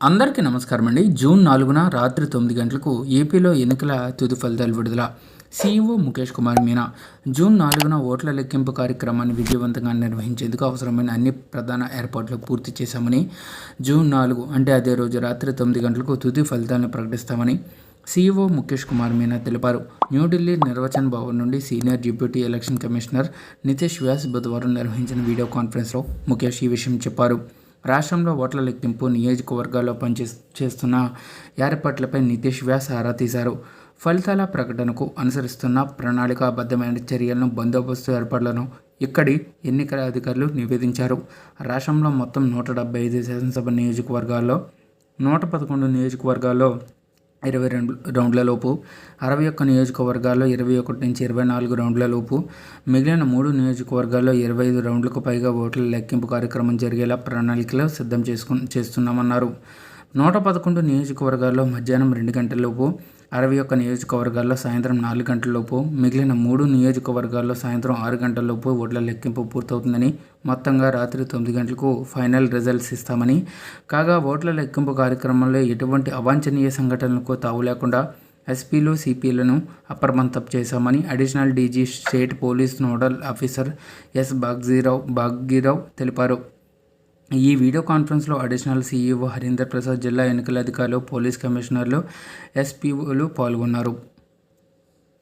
అందరికీ నమస్కారం అండి. జూన్ నాలుగున రాత్రి తొమ్మిది గంటలకు ఏపీలో ఎన్నికల తుది ఫలితాలు విడుదల. సీఈఓ ముఖేష్ కుమార్ మీనా. జూన్ నాలుగున ఓట్ల లెక్కింపు కార్యక్రమాన్ని విజయవంతంగా నిర్వహించేందుకు అవసరమైన అన్ని ప్రధాన ఏర్పాట్లు పూర్తి చేశామని జూన్ నాలుగు అంటే అదే రోజు రాత్రి తొమ్మిది గంటలకు తుది ఫలితాలను ప్రకటిస్తామని సీఈఓ ముఖేష్ కుమార్ మీనా తెలిపారు. న్యూఢిల్లీ నిర్వచన్ భవన్ నుండి senior deputy election commissioner Nitesh Vyas బుధవారం నిర్వహించిన వీడియో కాన్ఫరెన్స్లో ముఖేష్ ఈ విషయం చెప్పారు. రాష్ట్రంలో ఓట్ల లెక్కింపు నియోజకవర్గాల్లో పనిచే చేస్తున్న ఏర్పాట్లపై నితీష్ వ్యాస్ ఆరా తీశారు. ఫలితాల ప్రకటనకు అనుసరిస్తున్న ప్రణాళికాబద్ధమైన చర్యలను బందోబస్తు ఏర్పాట్లను ఇక్కడి ఎన్నికల అధికారులు నివేదించారు. రాష్ట్రంలో మొత్తం నూట డెబ్బై ఐదు శాసనసభ నియోజకవర్గాల్లో నూట పదకొండు నియోజకవర్గాల్లో ఇరవై రెండు రౌండ్లలోపు అరవై ఒక్క నియోజకవర్గాల్లో ఇరవై ఒకటి నుంచి ఇరవై నాలుగు రౌండ్లలోపు మిగిలిన మూడు నియోజకవర్గాల్లో ఇరవై ఐదు రౌండ్లకు పైగా ఓట్ల లెక్కింపు కార్యక్రమం జరిగేలా ప్రణాళికలు సిద్ధం చేసుకు చేస్తున్నామన్నారు. నూట పదకొండు నియోజకవర్గాల్లో మధ్యాహ్నం రెండు గంటలలోపు అరవై ఒక్క నియోజకవర్గాల్లో సాయంత్రం నాలుగు గంటలలోపు మిగిలిన మూడు నియోజకవర్గాల్లో సాయంత్రం ఆరు గంటలలోపు ఓట్ల లెక్కింపు పూర్తవుతుందని మొత్తంగా రాత్రి తొమ్మిది గంటలకు ఫైనల్ రిజల్ట్స్ ఇస్తామని. కాగా ఓట్ల లెక్కింపు కార్యక్రమంలో ఎటువంటి అవాంఛనీయ సంఘటనలకు తావు లేకుండా ఎస్పీలు సిపిలను అప్రమత్తం చేశామని additional DG state police nodal officer S Bagjirao Baggirao తెలిపారు. ఈ వీడియో కాన్ఫరెన్స్లో అడిషనల్ సీఈఓ హరీందర్ ప్రసాద్ జిల్లా ఎన్నికల అధికారులు పోలీస్ కమిషనర్లు ఎస్పీఓలు పాల్గొన్నారు.